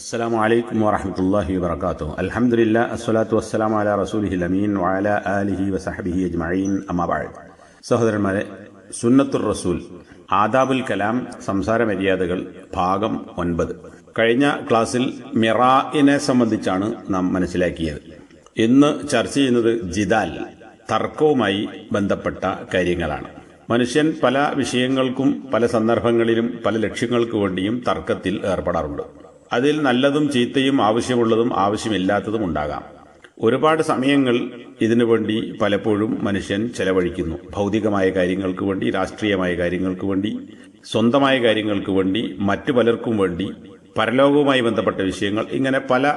السلام عليكم ورحمة الله وبركاته الحمد لله الصلاة والسلام على رسوله الأمين وعلى آله وصحبه أجمعين أما بعد സഹോദരന്മാരെ സുന്നത്തുർ റസൂൽ ആദാബുൽ കലാം സംസാര മര്യാദകൾ ഭാഗം ഒൻപത് കഴിഞ്ഞ ക്ലാസ്സിൽ മിറായിനെ സംബന്ധിച്ചാണ് നാം മനസ്സിലാക്കിയത് ഇന്ന് ചർച്ച ചെയ്യുന്നത് ജിദാൽ തർക്കവുമായി ബന്ധപ്പെട്ട കാര്യങ്ങളാണ് മനുഷ്യൻ പല വിഷയങ്ങൾക്കും പല സന്ദർഭങ്ങളിലും പല ലക്ഷ്യങ്ങൾക്ക് വേണ്ടിയും തർക്കത്തിൽ ഏർപ്പെടാറുണ്ട് അതിൽ നല്ലതും ചീത്തയും ആവശ്യമുള്ളതും ആവശ്യമില്ലാത്തതും ഉണ്ടാകാം. ഒരുപാട് സമയങ്ങൾ ഇതിനു വേണ്ടി പലപ്പോഴും മനുഷ്യൻ ചെലവഴിക്കുന്നു. ഭൗതികമായ കാര്യങ്ങൾക്ക് വേണ്ടി രാഷ്ട്രീയമായ കാര്യങ്ങൾക്ക് വേണ്ടി സ്വന്തമായ കാര്യങ്ങൾക്ക് വേണ്ടി മറ്റു പലർക്കും വേണ്ടി പരലോകവുമായി ബന്ധപ്പെട്ട വിഷയങ്ങൾ ഇങ്ങനെ പല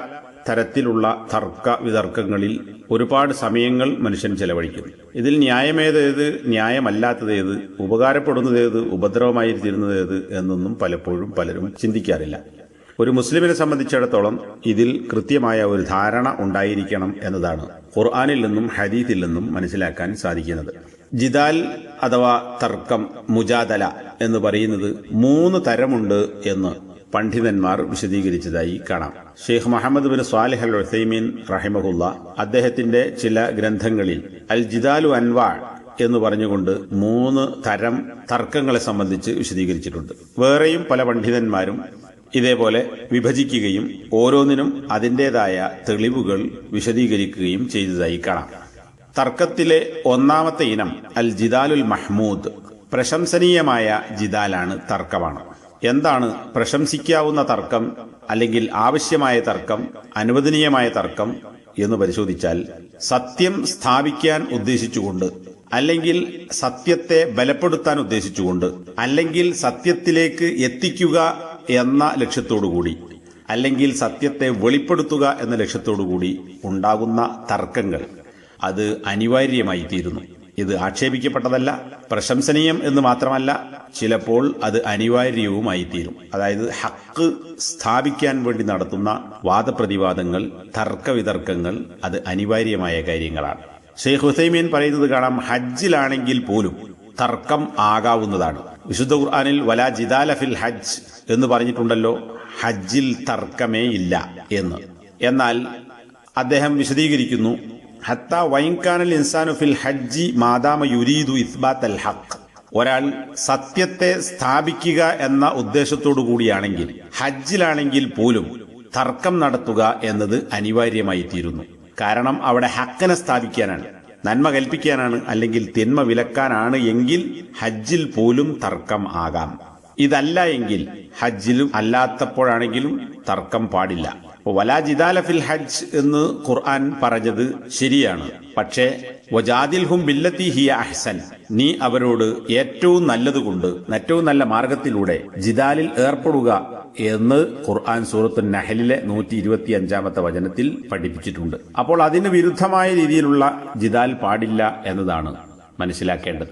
തരത്തിലുള്ള തർക്ക വിതർക്കങ്ങളിൽ ഒരുപാട് സമയങ്ങൾ മനുഷ്യൻ ചെലവഴിക്കുന്നു. ഇതിൽ ന്യായമേതേത് ന്യായമല്ലാത്തതേത് ഉപകാരപ്പെടുന്നതേത് ഉപദ്രവമായി തീരുന്നതേത് എന്നൊന്നും പലപ്പോഴും പലരും ചിന്തിക്കാറില്ല. ഒരു മുസ്ലിമിനെ സംബന്ധിച്ചിടത്തോളം ഇതിൽ കൃത്യമായ ഒരു ധാരണ ഉണ്ടായിരിക്കണം എന്നതാണ് ഖുർആാനിൽ നിന്നും ഹദീഫിൽ നിന്നും മനസ്സിലാക്കാൻ സാധിക്കുന്നത്. ജിദാൽ അഥവാ തർക്കം മുജാദല എന്ന് പറയുന്നത് മൂന്ന് തരമുണ്ട് എന്ന് പണ്ഡിതന്മാർ വിശദീകരിച്ചതായി കാണാം. Sheikh Muhammad bin Salih al Uthaymeen റഹിമഹുല്ല അദ്ദേഹത്തിന്റെ ചില ഗ്രന്ഥങ്ങളിൽ അൽ ജിദാലു അൻവാൾ എന്ന് പറഞ്ഞുകൊണ്ട് മൂന്ന് തരം തർക്കങ്ങളെ സംബന്ധിച്ച് വിശദീകരിച്ചിട്ടുണ്ട്. വേറെയും പല പണ്ഡിതന്മാരും ഇതേപോലെ വിഭജിക്കുകയും ഓരോന്നിനും അതിന്റെതായ തെളിവുകൾ വിശദീകരിക്കുകയും ചെയ്തതായി കാണാം. തർക്കത്തിലെ ഒന്നാമത്തെ ഇനം അൽ ജിദാലുൽ മഹ്മൂദ്. പ്രശംസനീയമായ ജിദാലാണ് തർക്കമാണ്. എന്താണ് പ്രശംസിക്കാവുന്ന തർക്കം അല്ലെങ്കിൽ ആവശ്യമായ തർക്കം അനുവദനീയമായ തർക്കം എന്ന് പരിശോധിച്ചാൽ സത്യം സ്ഥാപിക്കാൻ ഉദ്ദേശിച്ചുകൊണ്ട് അല്ലെങ്കിൽ സത്യത്തെ ബലപ്പെടുത്താൻ ഉദ്ദേശിച്ചുകൊണ്ട് അല്ലെങ്കിൽ സത്യത്തിലേക്ക് എത്തിക്കുക എന്ന ലക്ഷ്യത്തോടുകൂടി അല്ലെങ്കിൽ സത്യത്തെ വെളിപ്പെടുത്തുക എന്ന ലക്ഷ്യത്തോടുകൂടി ഉണ്ടാകുന്ന തർക്കങ്ങൾ അത് അനിവാര്യമായി തീരുന്നു ഇത് ആക്ഷേപിക്കപ്പെട്ടതല്ല പ്രശംസനീയം എന്ന് മാത്രമല്ല ചിലപ്പോൾ അത് അനിവാര്യവുമായി തീരും അതായത് ഹക്ക് സ്ഥാപിക്കാൻ വേണ്ടി നടത്തുന്ന വാദപ്രതിവാദങ്ങൾ തർക്കവിതർക്കങ്ങൾ അത് അനിവാര്യമായ കാര്യങ്ങളാണ്. ഷെയ്ഖ് ഹുസൈമീൻ പറയുന്നത് കാണാം ഹജ്ജിലാണെങ്കിൽ പോലും തർക്കം ആകാവുന്നതാണ്. വിശുദ്ധ ഖുർആാനിൽ വലാ ജിദാല ഫിൽ ഹജ്ജ് എന്ന് പറഞ്ഞിട്ടുണ്ടല്ലോ ഹജ്ജിൽ തർക്കമേ ഇല്ല എന്ന്. എന്നാൽ അദ്ദേഹം വിശദീകരിക്കുന്നു ഹത്ത വൈൻകാനൽ ഇൻസാനു ഫിൽ ഹജ്ജി മാതാമ യുരീദു ഇസ്ബാത്ത് അൽ ഹക്ക് ഒരാൾ സത്യത്തെ സ്ഥാപിക്കുക എന്ന ഉദ്ദേശത്തോടു കൂടിയാണെങ്കിൽ ഹജ്ജിലാണെങ്കിൽ പോലും തർക്കം നടത്തുക എന്നത് അനിവാര്യമായി തീരുന്നു കാരണം അവിടെ ഹക്കനെ സ്ഥാപിക്കാനാണ്. നന്മ കൽപ്പിക്കാനാണ് അല്ലെങ്കിൽ തിന്മ വിലക്കാനാണ് എങ്കിൽ ഹജ്ജിൽ പോലും തർക്കം ആകാം. ഇതല്ല എങ്കിൽ ഹജ്ജിലും അല്ലാത്തപ്പോഴാണെങ്കിലും തർക്കം പാടില്ല. വലാ ജിദാല ഫിൽ ഹജ്ജ് എന്ന് ഖുർആൻ പറഞ്ഞത് ശരിയാണ്. പക്ഷേ വജാദിൽഹും ബില്ലത്തി ഹിയ അഹ്സൻ. നീ അവരോട് ഏറ്റവും നല്ലതുകൊണ്ട് ഏറ്റവും നല്ല മാർഗത്തിലൂടെ ജിദാലിൽ ഏർപ്പെടുക എന്ന് ഖുർആൻ സൂറത്തു നഹലിലെ നൂറ്റി ഇരുപത്തി അഞ്ചാമത്തെ വചനത്തിൽ പഠിപ്പിച്ചിട്ടുണ്ട്. അപ്പോൾ അതിന് വിരുദ്ധമായ രീതിയിലുള്ള ജിദാൽ പാടില്ല എന്നതാണ് മനസ്സിലാക്കേണ്ടത്.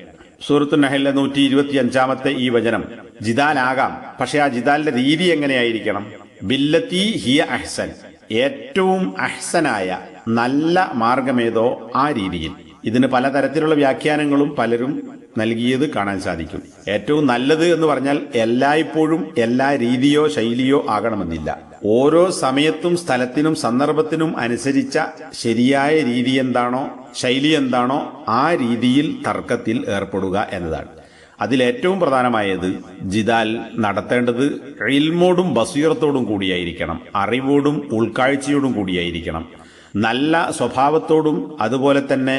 സൂറത്തു നഹലിലെ നൂറ്റി ഇരുപത്തി അഞ്ചാമത്തെ ഈ വചനം ജിദാലാകാം. പക്ഷെ ആ ജിദാലിന്റെ രീതി എങ്ങനെയായിരിക്കണം? ബില്ലത്തി ഹിയ അഹ്സൻ. ഏറ്റവും അഹ്സനായ നല്ല മാർഗമേതോ ആ രീതിയിൽ. ഇതിന് പലതരത്തിലുള്ള വ്യാഖ്യാനങ്ങളും പലരും നൽകിയത് കാണാൻ സാധിക്കും. ഏറ്റവും നല്ലത് എന്ന് പറഞ്ഞാൽ എല്ലായ്പ്പോഴും എല്ലാ രീതിയോ ശൈലിയോ ആകണമെന്നില്ല. ഓരോ സമയത്തും സ്ഥലത്തിനും സന്ദർഭത്തിനും അനുസരിച്ച ശരിയായ രീതി എന്താണോ ശൈലി എന്താണോ ആ രീതിയിൽ തർക്കത്തിൽ ഏർപ്പെടുക എന്നതാണ്. അതിലേറ്റവും പ്രധാനമായത് ജിദാൽ നടത്തേണ്ടത് ഇൽമോടും ബസീറത്തോടും കൂടിയായിരിക്കണം അറിവോടും ഉൾക്കാഴ്ചയോടും കൂടിയായിരിക്കണം. നല്ല സ്വഭാവത്തോടും അതുപോലെ തന്നെ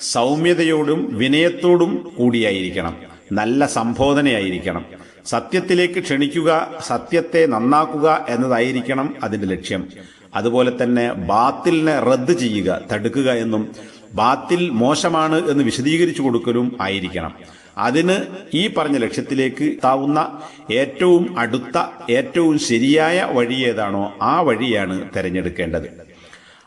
സൗമ്യതയോടും വിനയത്തോടും കൂടിയായിരിക്കണം. നല്ല സംബോധനയായിരിക്കണം. സത്യത്തിലേക്ക് ക്ഷണിക്കുക സത്യത്തെ നന്നാക്കുക എന്നതായിരിക്കണം അതിന്റെ ലക്ഷ്യം. അതുപോലെ തന്നെ ബാത്തിലിനെ റദ്ദ് ചെയ്യുക തടുക്കുക എന്നും ബാത്തിൽ മോശമാണ് എന്ന് വിശദീകരിച്ചു കൊടുക്കലും ആയിരിക്കണം. അതിന് ഈ പറഞ്ഞ ലക്ഷ്യത്തിലേക്ക് എത്താവുന്ന ഏറ്റവും അടുത്ത ഏറ്റവും ശരിയായ വഴി ഏതാണോ ആ വഴിയാണ് തിരഞ്ഞെടുക്കേണ്ടത്.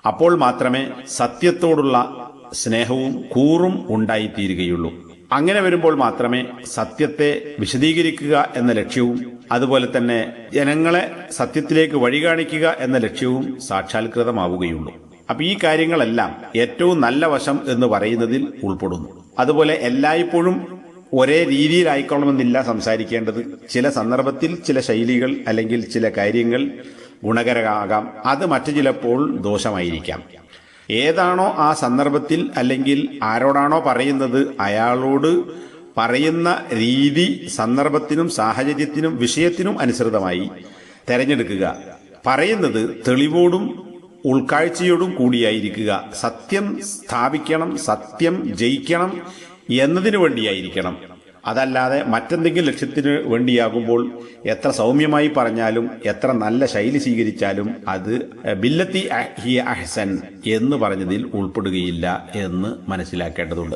അപ്പോൾ മാത്രമേ സത്യത്തോടുള്ള സ്നേഹവും കൂറും ഉണ്ടായിത്തീരുകയുള്ളൂ. അങ്ങനെ വരുമ്പോൾ മാത്രമേ സത്യത്തെ വിശദീകരിക്കുക എന്ന ലക്ഷ്യവും അതുപോലെ തന്നെ ജനങ്ങളെ സത്യത്തിലേക്ക് വഴി കാണിക്കുക എന്ന ലക്ഷ്യവും സാക്ഷാത്കൃതമാവുകയുള്ളൂ. അപ്പൊ ഈ കാര്യങ്ങളെല്ലാം ഏറ്റവും നല്ല വശം എന്ന് പറയുന്നതിൽ ഉൾപ്പെടുന്നു. അതുപോലെ എല്ലായ്പ്പോഴും ഒരേ രീതിയിലായിക്കൊള്ളണമെന്നില്ല സംസാരിക്കേണ്ടത്. ചില സന്ദർഭത്തിൽ ചില ശൈലികൾ അല്ലെങ്കിൽ ചില കാര്യങ്ങൾ ഗുണകരമാകാം. അത് മറ്റു ചിലപ്പോൾ ദോഷമായിരിക്കാം. ഏതാണോ ആ സന്ദർഭത്തിൽ അല്ലെങ്കിൽ ആരോടാണോ പറയുന്നത് അയാളോട് പറയുന്ന രീതി സന്ദർഭത്തിനും സാഹചര്യത്തിനും വിഷയത്തിനും അനുസൃതമായി തെരഞ്ഞെടുക്കുക. പറയുന്നത് തെളിവോടും ഉൾക്കാഴ്ചയോടും കൂടിയായിരിക്കുക. സത്യം സ്ഥാപിക്കണം സത്യം ജയിക്കണം എന്നതിനു വേണ്ടിയായിരിക്കണം. അതല്ലാതെ മറ്റെന്തെങ്കിലും ലക്ഷ്യത്തിന് വേണ്ടിയാകുമ്പോൾ എത്ര സൗമ്യമായി പറഞ്ഞാലും എത്ര നല്ല ശൈലി സ്വീകരിച്ചാലും അത് ബില്ലത്തി ഹിയ അഹ്സൻ എന്ന് പറഞ്ഞതിൽ ഉൾപ്പെടുകയില്ല എന്ന് മനസ്സിലാക്കേണ്ടതുണ്ട്.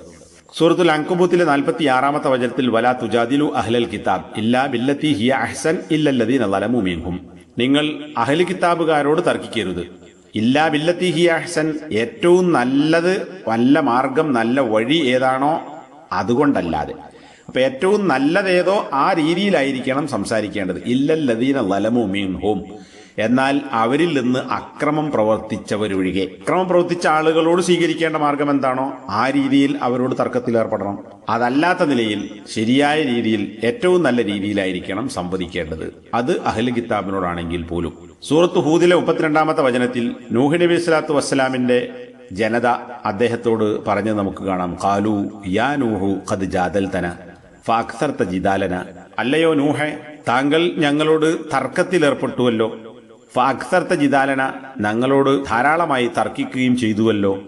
സൂറത്തുൽ അങ്കുബൂത്തിലെ നാൽപ്പത്തി ആറാമത്തെ വചനത്തിൽ വലാ തുജാദിലു അഹ്ലൽ കിതാബ് ഇല്ലാ ബില്ലത്തി ഹിയ അഹ്സൻ ഇല്ലല്ലദീന ലലമു മീൻഹും. നിങ്ങൾ അഹ്ലി കിതാബുകാരോട് തർക്കിക്കരുത്. ഇല്ലാ ബില്ലത്തി ഹിയ അഹ്സൻ ഏറ്റവും നല്ലത് നല്ല മാർഗം നല്ല വഴി ഏതാണോ അതുകൊണ്ടല്ലാതെ. അപ്പൊ ഏറ്റവും നല്ലതേതോ ആ രീതിയിലായിരിക്കണം സംസാരിക്കേണ്ടത്. ഇല്ലല്ലദീന ലലമു മീൻഹും. എന്നാൽ അവരിൽ നിന്ന് അക്രമം പ്രവർത്തിച്ചവരൊഴികെ. അക്രമം പ്രവർത്തിച്ച ആളുകളോട് സ്വീകരിക്കേണ്ട മാർഗം എന്താണോ? ആ രീതിയിൽ അവരോട് തർക്കത്തിൽ ഏർപ്പെടണം. അതല്ലാത്ത നിലയിൽ ശരിയായ രീതിയിൽ ഏറ്റവും നല്ല രീതിയിലായിരിക്കണം സംവദിക്കേണ്ടത്. അത് അഹ്ല കിതാബിനോടാണെങ്കിൽ പോലും. സൂറത്ത് ഹൂദിലെ മുപ്പത്തിരണ്ടാമത്തെ വചനത്തിൽ നൂഹ് നബി സ്വലാത്തു വസ്സലാമിന്റെ ജനത അദ്ദേഹത്തോട് പറഞ്ഞ് നമുക്ക് കാണാം. കാലു യാ നൂഹു ഖദ് ജാദൽതന ഫാക്സർത്ത ജിദാലന. അല്ലയോ നൂഹെ താങ്കൾ ഞങ്ങളോട് തർക്കത്തിലേർപ്പെട്ടുവല്ലോ. ഫാക്സർത്ത ജിദാലന ഞങ്ങളോട് ധാരാളമായി തർക്കിക്കുകയും ചെയ്തുവല്ലോ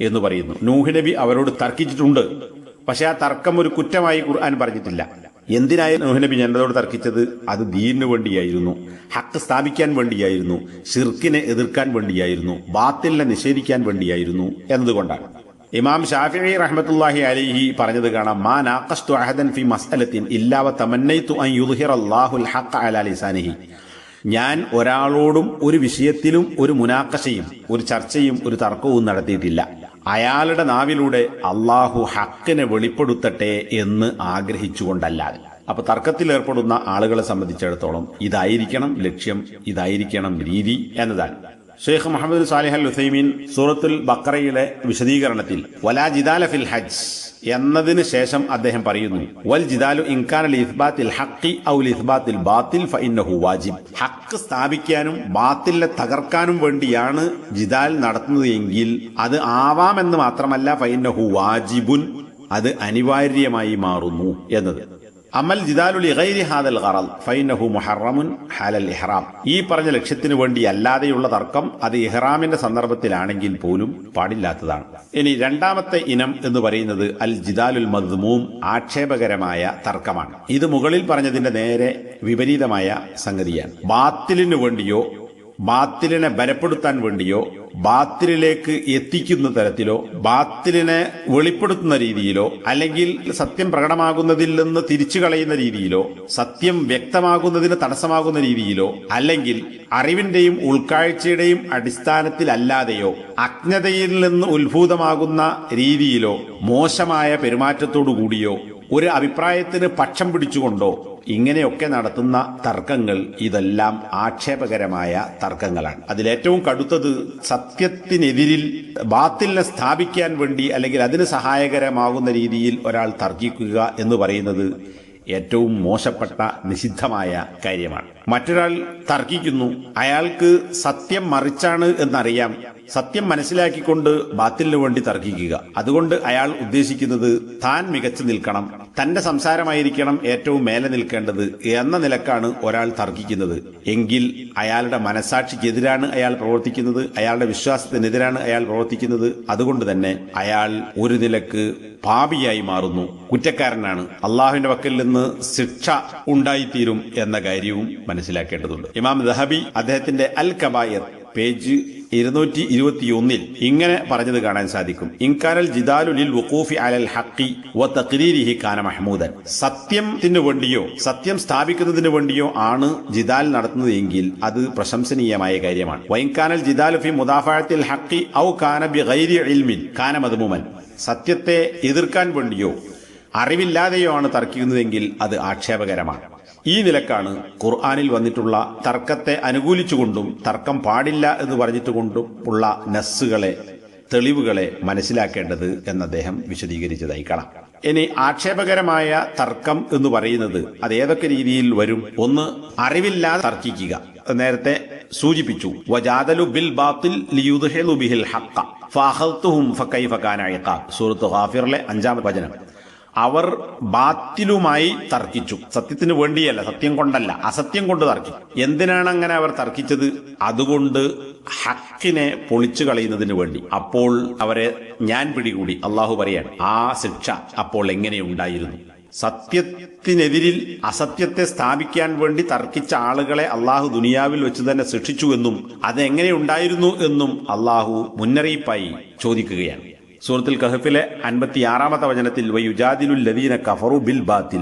എന്ന് പറയുന്നു. നൂഹ് നബി അവരോട് തർക്കിച്ചിട്ടുണ്ട്. പക്ഷെ ആ തർക്കം ഒരു കുറ്റമായി ഖുർആൻ പറഞ്ഞിട്ടില്ല. എന്തിനായി നൂഹ് നബി ജനതയോട് തർക്കിച്ചത്? അത് ദീനിനു വേണ്ടിയായിരുന്നു. ഹക്ക് സ്ഥാപിക്കാൻ വേണ്ടിയായിരുന്നു. ഷിർക്കിനെ എതിർക്കാൻ വേണ്ടിയായിരുന്നു. ബാത്തിലിനെ നിഷേധിക്കാൻ വേണ്ടിയായിരുന്നു എന്നതുകൊണ്ടാണ്. ഇമാം ഷാഫി റഹ്മത്തുള്ളാഹി അലിഹി പറഞ്ഞത് കാണാം. മാ നാഖസ്തു അഹദൻ ഫി മസ്അലത്തിൻ ഇല്ലാ തമന്നൈതു അൻ യുദ്ഹിറ അല്ലാഹുൽ ഹഖ് അലാ ലിസാനിഹി. ഞാൻ ഒരാളോടും ഒരു വിഷയത്തിലും ഒരു മുനാക്കശയും ഒരു ചർച്ചയും ഒരു തർക്കവും നടത്തിയിട്ടില്ല. അയാളുടെ നാവിലൂടെ അള്ളാഹു ഹക്കിനെ വെളിപ്പെടുത്തട്ടെ എന്ന് ആഗ്രഹിച്ചുകൊണ്ടല്ലാതെ. അപ്പൊ തർക്കത്തിൽ ഏർപ്പെടുന്ന ആളുകളെ സംബന്ധിച്ചിടത്തോളം ഇതായിരിക്കണം ലക്ഷ്യം ഇതായിരിക്കണം രീതി എന്നതാണ്. Sheikh Muhammad Salih al Uthaymeen സൂറത്തുൽ ബക്കറയിലെ വിശദീകരണത്തിൽ വലാ ജിദാല ഫിൽ ഹജ്ജ് എന്നതിന് ശേഷം അദ്ദേഹം പറയുന്നു വൽ ജിദാലു ഇൻകാൻ ഇസ്ബാത്തിൽ ഹക്കി ഔ ഇസ്ബാത്തിൽ ബാത്തിൽ ഫഇന്നഹു വാജിബ്. ഹക്ക് സ്ഥാപിക്കാനും ബാത്തിലെ തകർക്കാനും വേണ്ടിയാണ് ജിദാൽ നടത്തുന്നത് എങ്കിൽ അത് ആവാമെന്ന് മാത്രമല്ല ഫഇന്നഹു വാജിബുൻ അത് അനിവാര്യമായി മാറുന്നു എന്നത്. അമൽ ജിദാലുലി ഗൈരി ഹാദൽ ഖറൽ ഫൈനഹു മുഹറമുൻ ഹാലൽ ഇഹ്റാം. ഈ പറഞ്ഞ ലക്ഷ്യത്തിന് വേണ്ടി അല്ലാതെയുള്ള തർക്കം അത് ഇഹ്റാമിന്റെ സന്ദർഭത്തിലാണെങ്കിൽ പോലും പാടില്ലാത്തതാണ്. ഇനി രണ്ടാമത്തെ ഇനം എന്ന് പറയുന്നത് അൽ ജിദാലുൽ മദ്മൂം ആക്ഷേപകരമായ തർക്കമാണ്. ഇത് മുകളിൽ പറഞ്ഞതിന്റെ നേരെ വിപരീതമായ സംഗതിയാണ്. ബാത്തിലിനു വേണ്ടിയോ ബാത്തിലിനെ ബലപ്പെടുത്താൻ വേണ്ടിയോ ബാത്തിലിലേക്ക് എത്തിക്കുന്ന തരത്തിലോ ബാത്തിലിനെ വെളിപ്പെടുത്തുന്ന രീതിയിലോ അല്ലെങ്കിൽ സത്യം പ്രകടമാകുന്നതിൽ നിന്ന് തിരിച്ചു കളയുന്ന രീതിയിലോ സത്യം വ്യക്തമാകുന്നതിന് തടസ്സമാകുന്ന രീതിയിലോ അല്ലെങ്കിൽ അറിവിന്റെയും ഉൾക്കാഴ്ചയുടെയും അടിസ്ഥാനത്തിലല്ലാതെയോ അജ്ഞതയിൽ നിന്ന് ഉത്ഭൂതമാകുന്ന രീതിയിലോ മോശമായ പെരുമാറ്റത്തോടു കൂടിയോ ഒരു അഭിപ്രായത്തിന് പക്ഷം പിടിച്ചുകൊണ്ടോ ഇങ്ങനെയൊക്കെ നടത്തുന്ന തർക്കങ്ങൾ ഇതെല്ലാം ആക്ഷേപകരമായ തർക്കങ്ങളാണ്. അതിലേറ്റവും കടുത്തത് സത്യത്തിനെതിരിൽ ബാത്തിലിനെ സ്ഥാപിക്കാൻ വേണ്ടി അല്ലെങ്കിൽ അതിന് സഹായകരമാകുന്ന രീതിയിൽ ഒരാൾ തർക്കിക്കുക എന്ന് പറയുന്നത് ഏറ്റവും മോശപ്പെട്ട നിഷിദ്ധമായ കാര്യമാണ്. മറ്റൊരാൾ തർക്കിക്കുന്നു. അയാൾക്ക് സത്യം മറിച്ചാണ് എന്നറിയാം. സത്യം മനസ്സിലാക്കിക്കൊണ്ട് ബാത്തിലിനു വേണ്ടി തർക്കിക്കുക. അതുകൊണ്ട് അയാൾ ഉദ്ദേശിക്കുന്നത് താൻ മികച്ചു നിൽക്കണം തന്റെ സംസാരമായിരിക്കണം ഏറ്റവും മേലെ നിൽക്കേണ്ടത് എന്ന നിലക്കാണ് ഒരാൾ തർക്കിക്കുന്നത്. എങ്കിൽ അയാളുടെ മനസാക്ഷിക്കെതിരാണ് അയാൾ പ്രവർത്തിക്കുന്നത് അയാളുടെ വിശ്വാസത്തിനെതിരാണ് അയാൾ പ്രവർത്തിക്കുന്നത്. അതുകൊണ്ട് തന്നെ അയാൾ ഒരു നിലയ്ക്ക് പാപിയായി മാറുന്നു കുറ്റക്കാരനാണ്. അള്ളാഹുവിന്റെ വക്കിൽ നിന്ന് ശിക്ഷ ഉണ്ടായിത്തീരും എന്ന കാര്യവും മനസ്സിലാക്കേണ്ടതുണ്ട്. ഇമാം ദഹബി അദ്ദേഹത്തിന്റെ അൽ കബായർ പേജ് ഇരുന്നൂറ്റി ഇരുപത്തിയൊന്നിൽ ഇങ്ങനെ പറഞ്ഞത് കാണാൻ സാധിക്കും. ഇൻകാനൽ ജിദാലുലിൽ വുഖൂഫി അലൽ ഹക്കി വ തഖ്രീരിഹി കാന മഹ്മൂദൻ. സത്യത്തിന് വേണ്ടിയോ സത്യം സ്ഥാപിക്കുന്നതിന് വേണ്ടിയോ ആണ് ജിദാൽ നടത്തുന്നത് എങ്കിൽ അത് പ്രശംസനീയമായ കാര്യമാണ്. വൈൻകാനൽ ജിദാലു ഫി മുദാഫഅത്തിൽ ഹക്കി ഔ കാന ഗൈരി ഇൽമിൻ കാന മദ്മൂമൻ സത്യത്തെ എതിർക്കാൻ വേണ്ടിയോ അറിവില്ലാതെയോ ആണ് തർക്കിക്കുന്നതെങ്കിൽ അത് ആക്ഷേപകരമാണ്. ഈ നിലക്കാണ് ഖുർആാനിൽ വന്നിട്ടുള്ള തർക്കത്തെ അനുകൂലിച്ചുകൊണ്ടും തർക്കം പാടില്ല എന്ന് പറഞ്ഞിട്ടുകൊണ്ടും ഉള്ള നസ്സുകളെ തെളിവുകളെ മനസ്സിലാക്കേണ്ടത് എന്ന് അദ്ദേഹം വിശദീകരിച്ചതായി കാണാം. ഇനി ആക്ഷേപകരമായ തർക്കം എന്ന് പറയുന്നത് അത് ഏതൊക്കെ രീതിയിൽ വരും? ഒന്ന് അറിവില്ലാതെ തർക്കിക്കുക. നേരത്തെ സൂചിപ്പിച്ചു വജാദലു ബിൽ ബാത്തിൽ ബിഹിൽ ഇഖാബ് സൂറത്ത് ഹാഫിറിലെ അഞ്ചാമത്തെ വചനം. അവർ ബാത്തിലുമായി തർക്കിച്ചു. സത്യത്തിന് വേണ്ടിയല്ല സത്യം കൊണ്ടല്ല അസത്യം കൊണ്ട് തർക്കിച്ചു എന്തിനാണ് അങ്ങനെ അവർ തർക്കിച്ചത്? അതുകൊണ്ട് ഹക്കിനെ പൊളിച്ചു കളയുന്നതിന് വേണ്ടി. അപ്പോൾ അവരെ ഞാൻ പിടികൂടി. അള്ളാഹു പറയാണ് ആ ശിക്ഷ അപ്പോൾ എങ്ങനെയുണ്ടായിരുന്നു സത്യത്തിനെതിരിൽ അസത്യത്തെ സ്ഥാപിക്കാൻ വേണ്ടി തർക്കിച്ച ആളുകളെ അള്ളാഹു ദുനിയാവിൽ വെച്ച് തന്നെ ശിക്ഷിച്ചു എന്നും അതെങ്ങനെയുണ്ടായിരുന്നു എന്നും അള്ളാഹു മുന്നറിയിപ്പായി ചോദിക്കുകയാണ്. സൂറത്തുൽ കഹഫിലെ അൻപത്തിയാറാമത്തെ വചനത്തിൽ വയുജാദിലുൽ ലദീന കഫറു ബിൽ ബാത്തിൽ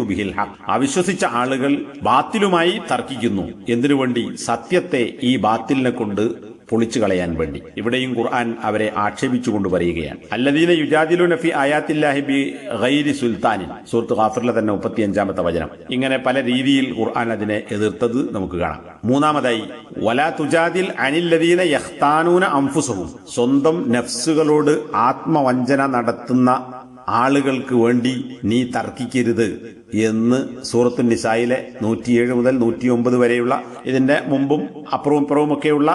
ബിഹിൽ ഹഖ്. അവിശ്വസിച്ച ആളുകൾ ബാത്തിലുമായി തർക്കിക്കുന്നു. എന്തിനു വേണ്ടി സത്യത്തെ ഈ ബാത്തിലിനെ കൊണ്ട് പൊളിച്ചു കളയാൻ വേണ്ടി. ഇവിടെയും ഖുർആൻ അവരെ ആക്ഷേപിച്ചുകൊണ്ട് പറയുകയാണ്. അല്ലദീന യുജാദിലു നഫി ആയാത്തില്ലാഹി ബി ഗൈരി സുൽത്താനിൻ. സൂറത്ത് ഖാഫിറിലെ തന്നെ മുപ്പത്തിയഞ്ചാമത്തെ വചനം. ഇങ്ങനെ പല രീതിയിൽ ഖുർആൻ അതിനെ എതിർത്തത് നമുക്ക് കാണാം. മൂന്നാമതായി വലാ തുജാദിൽ അനില്ലദീന യഖ്താനൂന അംഫുസഹും. സ്വന്തം നഫ്സുകളോട് ആത്മവഞ്ചന നടത്തുന്ന ആളുകൾക്ക് വേണ്ടി നീ തർക്കിക്കരുത് എന്ന് സൂറത്തു നിസായിലെ നൂറ്റിയേഴ് മുതൽ നൂറ്റിയൊമ്പത് വരെയുള്ള ഇതിന്റെ മുമ്പും അപ്പുറവും ഇപ്പുറവും ഒക്കെയുള്ള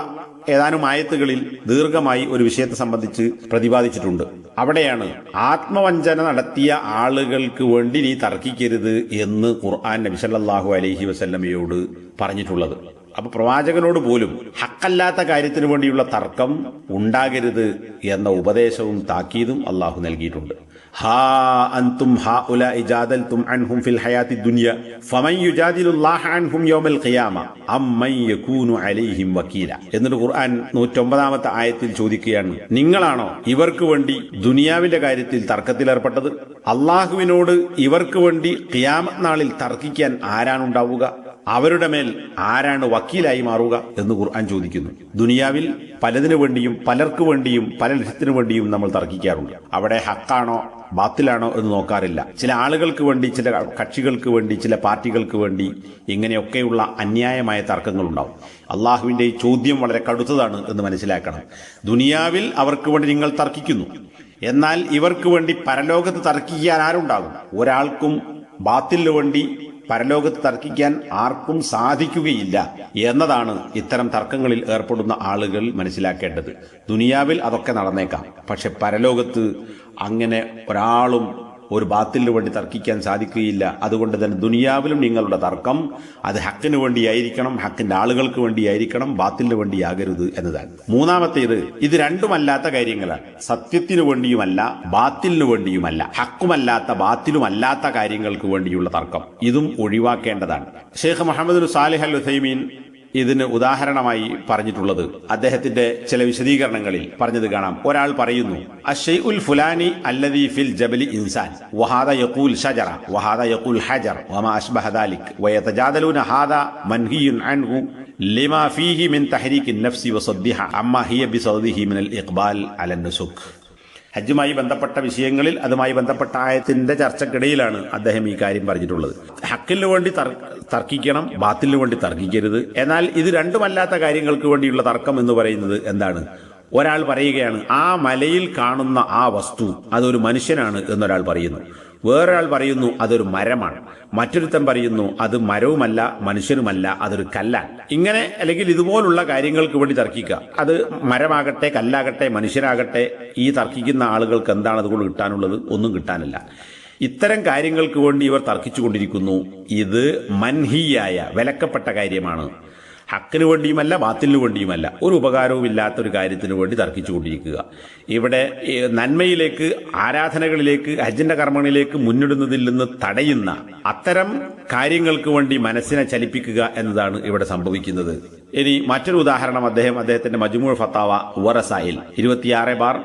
ഏതാനും ആയത്തുകളിൽ ദീർഘമായി ഒരു വിഷയത്തെ സംബന്ധിച്ച് പ്രതിപാദിച്ചിട്ടുണ്ട്. അവിടെയാണ് ആത്മവഞ്ചന നടത്തിയ ആളുകൾക്ക് വേണ്ടി നീ തർക്കിക്കരുത് എന്ന് ഖുർആൻ നബി സല്ലല്ലാഹു അലൈഹി വസല്ലമയോട് പറഞ്ഞിട്ടുള്ളത്. അപ്പൊ പ്രവാചകനോട് പോലും ഹക്കല്ലാത്ത കാര്യത്തിന് വേണ്ടിയുള്ള തർക്കം ഉണ്ടാകരുത് എന്ന ഉപദേശവും താക്കീതും അള്ളാഹു നൽകിയിട്ടുണ്ട്. ഹാ അൻതും അൻഹും ഫിൽ ഫമൻ യുജാദിലുല്ലാഹ അൻഹും ഖിയാമ യകൂനു അലൈഹിം എന്നിട്ട് ഖുർആൻ നൂറ്റൊമ്പതാമത്തെ ആയത്തിൽ ചോദിക്കുകയാണ് നിങ്ങളാണോ ഇവർക്ക് വേണ്ടി ദുനിയാവിന്റെ കാര്യത്തിൽ തർക്കത്തിൽ ഏർപ്പെട്ടത്? അള്ളാഹുവിനോട് ഇവർക്ക് വേണ്ടി ഖിയാമത് നാളിൽ തർക്കിക്കാൻ ആരാണുണ്ടാവുക? അവരുടെ മേൽ ആരാണ് വക്കീലായി മാറുക എന്ന് ഖുർആൻ ചോദിക്കുന്നു. ദുനിയാവിൽ പലതിനു വേണ്ടിയും പലർക്കു വേണ്ടിയും പല ലക്ഷ്യത്തിനു വേണ്ടിയും നമ്മൾ തർക്കിക്കാറുണ്ട്. അവിടെ ഹക്കാണോ ബാത്തിലാണോ എന്ന് നോക്കാറില്ല. ചില ആളുകൾക്ക് വേണ്ടി ചില കക്ഷികൾക്ക് വേണ്ടി ചില പാർട്ടികൾക്ക് വേണ്ടി ഇങ്ങനെയൊക്കെയുള്ള അന്യായമായ തർക്കങ്ങളുണ്ടാവും. അള്ളാഹുവിന്റെ ഈ ചോദ്യം വളരെ കടുത്തതാണ് എന്ന് മനസ്സിലാക്കണം. ദുനിയാവിൽ അവർക്ക് വേണ്ടി നിങ്ങൾ തർക്കിക്കുന്നു. എന്നാൽ ഇവർക്ക് വേണ്ടി പരലോകത്ത് തർക്കിക്കാൻ ആരുണ്ടാകും? ഒരാൾക്കും ബാത്തിലിനു വേണ്ടി പരലോകത്ത് തർക്കിക്കാൻ ആർക്കും സാധിക്കുകയില്ല എന്നതാണ് ഇത്തരം തർക്കങ്ങളിൽ ഏർപ്പെടുന്ന ആളുകൾ മനസ്സിലാക്കേണ്ടത്. ദുനിയാവിൽ അതൊക്കെ നടന്നേക്കാം. പക്ഷെ പരലോകത്ത് അങ്ങനെ ഒരാളും ഒരു ബാത്തിലിന് വേണ്ടി തർക്കിക്കാൻ സാധിക്കുകയില്ല. അതുകൊണ്ട് തന്നെ ദുനിയാവിലും നിങ്ങളുടെ തർക്കം അത് ഹക്കിന് വേണ്ടിയായിരിക്കണം ഹക്കിന്റെ ആളുകൾക്ക് വേണ്ടിയായിരിക്കണം ബാത്തിലിന് വേണ്ടിയാകരുത് എന്നതാണ്. മൂന്നാമത്തേത് ഇത് രണ്ടുമല്ലാത്ത കാര്യങ്ങളാണ്. സത്യത്തിനു വേണ്ടിയുമല്ല ബാത്തിലിനു വേണ്ടിയുമല്ല ഹക്കുമല്ലാത്ത ബാത്തിലുമല്ലാത്ത കാര്യങ്ങൾക്ക് വേണ്ടിയുള്ള തർക്കം. ഇതും ഒഴിവാക്കേണ്ടതാണ്. Sheikh Muhammad Salih al Uthaymeen ഇതിന് ഉദാഹരണമായി പറഞ്ഞിട്ടുള്ളത്. അദ്ദേഹത്തിന്റെ ചില വിശദീകരണങ്ങളിൽ പറഞ്ഞത് കാണാം. ഒരാൾ പറയുന്നു അഷൈഉൽ ഫുലാനി അല്ലദീ ഫിൽ ജബലി ഇൻസാൻ. വഹാദ യഖൂൽ ഷജറ വഹാദ യഖൂൽ ഹജർ വമാ അഷ്ബഹ ദാലിക്. വയതജാദലൂന ഹാദ മൻഹിയുൻ അൻഹു ലിമാ ഫീഹി മിൻ തഹരീഖി നഫ്സി വസദ്ദിഹ. അമ്മാ ഹിയ ബിസദ്ദിഹി മിനൽ ഇഖ്ബാൽ അലൻ നുസുഖ്. ഹജ്ജുമായി ബന്ധപ്പെട്ട വിഷയങ്ങളിൽ അതുമായി ബന്ധപ്പെട്ട ആയത്തിന്റെ ചർച്ചക്കിടയിലാണ് അദ്ദേഹം ഈ കാര്യം പറഞ്ഞിട്ടുള്ളത്. ഹക്കിനു വേണ്ടി തർക്കിക്കണം ബാത്തിലിന് വേണ്ടി തർക്കിക്കരുത്. എന്നാൽ ഇത് രണ്ടുമല്ലാത്ത കാര്യങ്ങൾക്ക് വേണ്ടിയുള്ള തർക്കം എന്ന് പറയുന്നത് എന്താണ്? ഒരാൾ പറയുകയാണ് ആ മലയിൽ കാണുന്ന ആ വസ്തു അതൊരു മനുഷ്യനാണ് എന്നൊരാൾ പറയുന്നു. വേറൊരാൾ പറയുന്നു അതൊരു മരമാണ് മറ്റൊരുത്തൻ പറയുന്നു അത് മരവുമല്ല മനുഷ്യനുമല്ല അതൊരു കല്ലാണ് ഇങ്ങനെ അല്ലെങ്കിൽ ഇതുപോലുള്ള കാര്യങ്ങൾക്ക് വേണ്ടി തർക്കിക്കുക. അത് മരമാകട്ടെ കല്ലാകട്ടെ മനുഷ്യരാകട്ടെ ഈ തർക്കിക്കുന്ന ആളുകൾക്ക് എന്താണ് അതുകൊണ്ട് കിട്ടാനുള്ളത്? ഒന്നും കിട്ടാനില്ല. ഇത്തരം കാര്യങ്ങൾക്ക് വേണ്ടി ഇവർ തർക്കിച്ചുകൊണ്ടിരിക്കുന്നു. ഇത് മൻഹിയായ വിലക്കപ്പെട്ട കാര്യമാണ്. ഹക്കിന് വേണ്ടിയുമല്ല ബാത്തിലിന് വേണ്ടിയുമല്ല. ഒരു ഉപകാരവും ഇല്ലാത്ത ഒരു കാര്യത്തിന് വേണ്ടി തർക്കിച്ചുകൊണ്ടിരിക്കുക ഇവിടെ നന്മയിലേക്ക് ആരാധനകളിലേക്ക് ഹജ്ജിന്റെ കർമ്മങ്ങളിലേക്ക് മുന്നിടുന്നതിൽ നിന്ന് തടയുന്ന അത്തരം കാര്യങ്ങൾക്ക് വേണ്ടി മനസ്സിനെ ചലിപ്പിക്കുക എന്നതാണ് ഇവിടെ സംഭവിക്കുന്നത്. ഇനി മറ്റൊരു ഉദാഹരണം അദ്ദേഹം അദ്ദേഹത്തിന്റെ മജ്മൂൾ ഫത്താവ ഉവറസായിൽ ഇരുപത്തിയാറ് ബാർ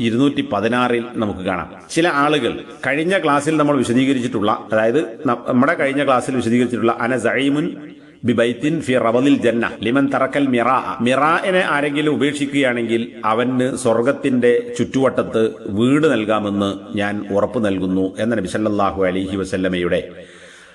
ഇരുന്നൂറ്റി പതിനാറിൽ നമുക്ക് കാണാം. ചില ആളുകൾ കഴിഞ്ഞ ക്ലാസ്സിൽ നമ്മൾ വിശദീകരിച്ചിട്ടുള്ള അതായത് നമ്മുടെ കഴിഞ്ഞ ക്ലാസ്സിൽ വിശദീകരിച്ചിട്ടുള്ള അന സൈമുൻ ബിബൈത്തിൻ ഫി റവദിൽ ജന്ന. ലിമൻ തറക്കൽ മിറ. മിറാനെ ആരെങ്കിലും ഉപേക്ഷിക്കുകയാണെങ്കിൽ അവന് സ്വർഗത്തിന്റെ ചുറ്റുവട്ടത്ത് വീട് നൽകാമെന്ന് ഞാൻ ഉറപ്പു നൽകുന്നു എന്ന നബി സല്ലല്ലാഹു അലൈഹി വസല്ലമയുടെ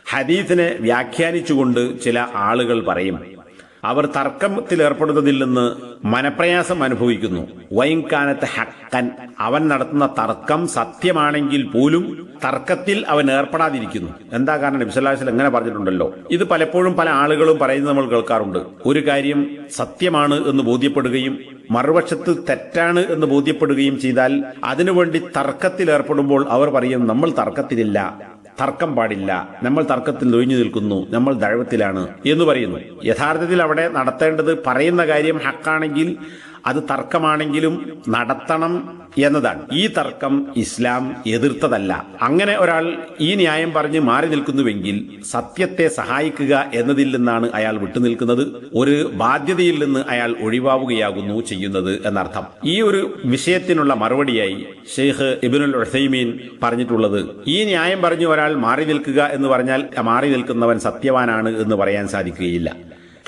ഹദീസിനെ വ്യാഖ്യാനിച്ചുകൊണ്ട് ചില ആളുകൾ പറയും. അവർ തർക്കത്തിൽ ഏർപ്പെടുന്നതിൽ നിന്ന് മനപ്രയാസം അനുഭവിക്കുന്നു. വൈൻകാനത്ത് ഹക്കൻ. അവൻ നടത്തുന്ന തർക്കം സത്യമാണെങ്കിൽ പോലും തർക്കത്തിൽ അവൻ ഏർപ്പെടാതിരിക്കുന്നു. എന്താ കാരണം? നബിസല്ലാസ്ലം എങ്ങനെ പറഞ്ഞിട്ടുണ്ടല്ലോ. ഇത് പലപ്പോഴും പല ആളുകളും പറയുന്നത് നമ്മൾ കേൾക്കാറുണ്ട്. ഒരു കാര്യം സത്യമാണ് എന്ന് ബോധ്യപ്പെടുകയും മറുപക്ഷത്ത് തെറ്റാണ് എന്ന് ബോധ്യപ്പെടുകയും ചെയ്താൽ അതിനുവേണ്ടി തർക്കത്തിൽ ഏർപ്പെടുമ്പോൾ അവർ പറയും നമ്മൾ തർക്കത്തിലില്ല. തർക്കം പാടില്ല. നമ്മൾ തർക്കത്തിൽ ഒഴിഞ്ഞു നിൽക്കുന്നു. നമ്മൾ ദഴവത്തിലാണ് എന്ന് പറയുന്നു. യഥാർത്ഥത്തിൽ അവിടെ നടത്തേണ്ടത് പറയുന്ന കാര്യം ഹക്കാണെങ്കിൽ അത് തർക്കമാണെങ്കിലും നടത്തണം എന്നതാണ്. ഈ തർക്കം ഇസ്ലാം എതിർത്തതല്ല. അങ്ങനെ ഒരാൾ ഈ ന്യായം പറഞ്ഞ് മാറി നിൽക്കുന്നുവെങ്കിൽ സത്യത്തെ സഹായിക്കുക എന്നതിൽ നിന്നാണ് അയാൾ വിട്ടുനിൽക്കുന്നത്. ഒരു ബാധ്യതയിൽ നിന്ന് അയാൾ ഒഴിവാവുകയാകുന്നു ചെയ്യുന്നത് എന്നർത്ഥം. ഈ ഒരു വിഷയത്തിനുള്ള മറുപടിയായി ഷെയ്ഖ് ഇബിനുൽ ഉസൈമീൻ പറഞ്ഞിട്ടുള്ളത് ഈ ന്യായം പറഞ്ഞു ഒരാൾ മാറി നിൽക്കുക എന്ന് പറഞ്ഞാൽ മാറി നിൽക്കുന്നവൻ സത്യവാനാണ് എന്ന് പറയാൻ സാധിക്കുകയില്ല.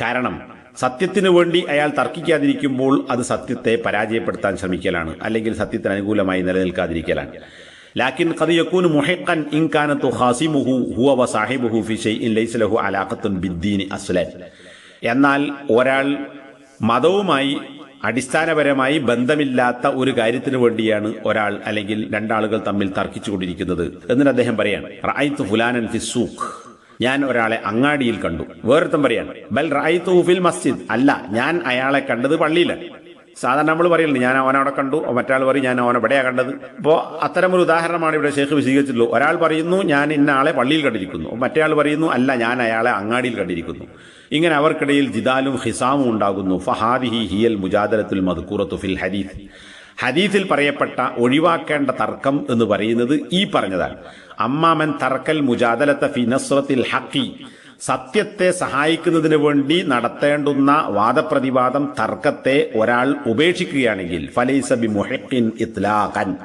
കാരണം സത്യത്തിനു വേണ്ടി അയാൾ തർക്കിക്കാതിരിക്കുമ്പോൾ അത് സത്യത്തെ പരാജയപ്പെടുത്താൻ ശ്രമിക്കലാണ്. അല്ലെങ്കിൽ സത്യത്തിന് അനുകൂലമായി നിലനിൽക്കാതിരിക്കലാണ്. ലാക്കിൻ കഥയക്കൂൻ മുഹക്കൻ ഇൻകാനത്തു ഹാസിമുഹു ഹുവ വ സാഹിബുഹു ഫി ഇൻ ലൈസ ലഹു അലാഖത്തുൻ ബിദ്ദീൻ അസ്ലൻ. എന്നാൽ ഒരാൾ മതവുമായി അടിസ്ഥാനപരമായി ബന്ധമില്ലാത്ത ഒരു കാര്യത്തിന് വേണ്ടിയാണ് ഒരാൾ അല്ലെങ്കിൽ രണ്ടാളുകൾ തമ്മിൽ തർക്കിച്ചുകൊണ്ടിരിക്കുന്നത് എന്നിട്ട് അദ്ദേഹം പറയാണ്. റഅയ്തു ഫുലാനൻ ഫി സൂഖ്. ഞാൻ ഒരാളെ അങ്ങാടിയിൽ കണ്ടു. വേറൊരുത്തം പറയാണ് ബൽ റായി ഫിൽ മസ്ജിദ്. അല്ല ഞാൻ അയാളെ കണ്ടത് പള്ളിയിലാണ് സാധാരണ നമ്മൾ പറയുന്നുണ്ട് ഞാൻ അവനവിടെ കണ്ടു. മറ്റാൾ പറയും ഞാൻ അവനെ എവിടെയാ കണ്ടത്. അപ്പോൾ ഒരു ഉദാഹരണമാണ് ഇവിടെ ഷേഖ് വിശദീകരിച്ചിട്ടുള്ളൂ ഒരാൾ പറയുന്നു ഞാൻ ഇന്ന ആളെ പള്ളിയിൽ കണ്ടിരിക്കുന്നു. മറ്റേയാൾ പറയുന്നു അല്ല ഞാൻ അയാളെ അങ്ങാടിയിൽ കണ്ടിരിക്കുന്നു. ഇങ്ങനെ അവർക്കിടയിൽ ജിദാലും ഹിസാമും ഉണ്ടാകുന്നു. ഫഹാദിഹി ഹിയൽ മുജാദലത്തുൽ മദ്കൂറത്തു ഫിൽ ഹദീസ്. ഹദീസിൽ പറയപ്പെട്ട ഒഴിവാക്കേണ്ട തർക്കം എന്ന് പറയുന്നത് ഈ പറഞ്ഞതാണ്. അമ്മാമൻ തർക്കൽ മുജാദലത്ത ഫി നസ്രത്തിൽ ഹക്കി സത്യത്തെ സഹായിക്കുന്നതിന് വേണ്ടി നടത്തേണ്ടുന്ന വാദപ്രതിവാദം തർക്കത്തെ ഒരാൾ ഉപേക്ഷിക്കുകയാണെങ്കിൽ ഫലൈസ ബി മുഹക്കിൻ ഇത്ലാഖൻ.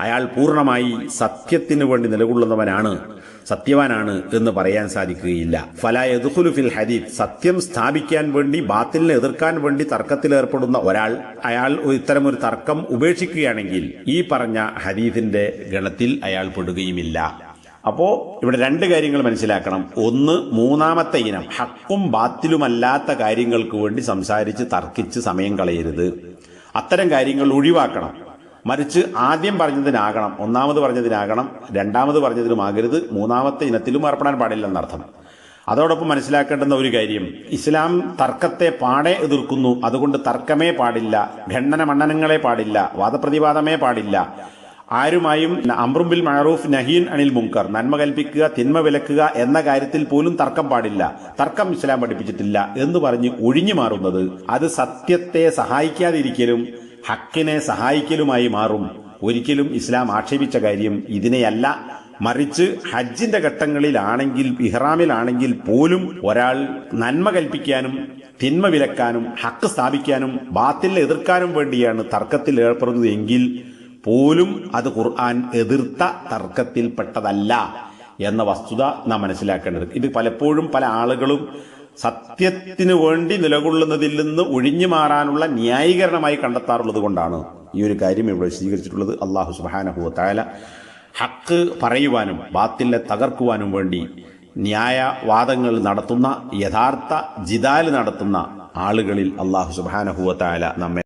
അയാൾ പൂർണമായി സത്യത്തിന് വേണ്ടി നിലകൊള്ളുന്നവനാണ്. സത്യവാനാണ് എന്ന് പറയാൻ സാധിക്കുകയില്ല. ഫലായദുഹുലു ഫിൽ ഹദീദ്. സത്യം സ്ഥാപിക്കാൻ വേണ്ടി ബാത്തിലിനെ എതിർക്കാൻ വേണ്ടി തർക്കത്തിലേർപ്പെടുന്ന ഒരാൾ അയാൾ ഇത്തരമൊരു തർക്കം ഉപേക്ഷിക്കുകയാണെങ്കിൽ ഈ പറഞ്ഞ ഹദീദിന്റെ ഗണത്തിൽ അയാൾ പെടുകയുമില്ല. അപ്പോ ഇവിടെ രണ്ട് കാര്യങ്ങൾ മനസ്സിലാക്കണം. ഒന്ന് മൂന്നാമത്തെ ഇനം. ഹക്കും ബാത്തിലുമല്ലാത്ത കാര്യങ്ങൾക്ക് വേണ്ടി സംസാരിച്ച് തർക്കിച്ച് സമയം കളയരുത്. അത്തരം കാര്യങ്ങൾ ഒഴിവാക്കണം. മറിച്ച് ആദ്യം പറഞ്ഞതിനാകണം ഒന്നാമത് പറഞ്ഞതിനാകണം രണ്ടാമത് പറഞ്ഞതിനുമാകരുത് മൂന്നാമത്തെ ഇനത്തിലും ഏർപ്പെടാൻ പാടില്ലെന്നർത്ഥം അതോടൊപ്പം മനസ്സിലാക്കേണ്ടുന്ന ഒരു കാര്യം ഇസ്ലാം തർക്കത്തെ പാടെ എതിർക്കുന്നു അതുകൊണ്ട് തർക്കമേ പാടില്ല ഖണ്ഡന മണ്ഡനങ്ങളെ പാടില്ല വാദപ്രതിവാദമേ പാടില്ല. ആരുമായും അമ്രുംബിൽ മഴറൂഫ് നഹീൻ അനിൽ മുങ്കർ നന്മ കൽപ്പിക്കുക തിന്മ വിലക്കുക എന്ന കാര്യത്തിൽ പോലും തർക്കം പാടില്ല തർക്കം ഇസ്ലാം പഠിപ്പിച്ചിട്ടില്ല എന്ന് പറഞ്ഞ് ഒഴിഞ്ഞു മാറുന്നത് അത് സത്യത്തെ സഹായിക്കാതിരിക്കലും ഹക്കിനെ സഹായിക്കലുമായി മാറും. ഒരിക്കലും ഇസ്ലാം ആക്ഷേപിച്ച കാര്യം ഇതിനെയല്ല. മറിച്ച് ഹജ്ജിന്റെ ഘട്ടങ്ങളിലാണെങ്കിൽ ഇഹ്റാമിലാണെങ്കിൽ പോലും ഒരാൾ നന്മ കൽപ്പിക്കാനും തിന്മ വിലക്കാനും ഹക്ക് സ്ഥാപിക്കാനും ബാത്തിൽ എതിർക്കാനും വേണ്ടിയാണ് തർക്കത്തിൽ ഏർപ്പെടുന്നത് എങ്കിൽ പോലും അത് ഖുർആൻ എതിർത്ത തർക്കത്തിൽപ്പെട്ടതല്ല എന്ന വസ്തുത നാം മനസ്സിലാക്കേണ്ടത് ഇത് പലപ്പോഴും പല ആളുകളും സത്യത്തിനു വേണ്ടി നിലകൊള്ളുന്നതിൽ നിന്ന് ഒഴിഞ്ഞു മാറാനുള്ള ന്യായീകരണമായി കണ്ടെത്താറുള്ളത് കൊണ്ടാണ് ഈ ഒരു കാര്യം ഇവിടെ വിശദീകരിച്ചിട്ടുള്ളത്. അള്ളാഹു സുബാനഹു തായാല ഹക്ക് പറയുവാനും ബാത്തിലെ തകർക്കുവാനും വേണ്ടി ന്യായവാദങ്ങൾ നടത്തുന്ന യഥാർത്ഥ ജിദാൽ നടത്തുന്ന ആളുകളിൽ അള്ളാഹു സുബാനഹുവ തായാല നമ്മെ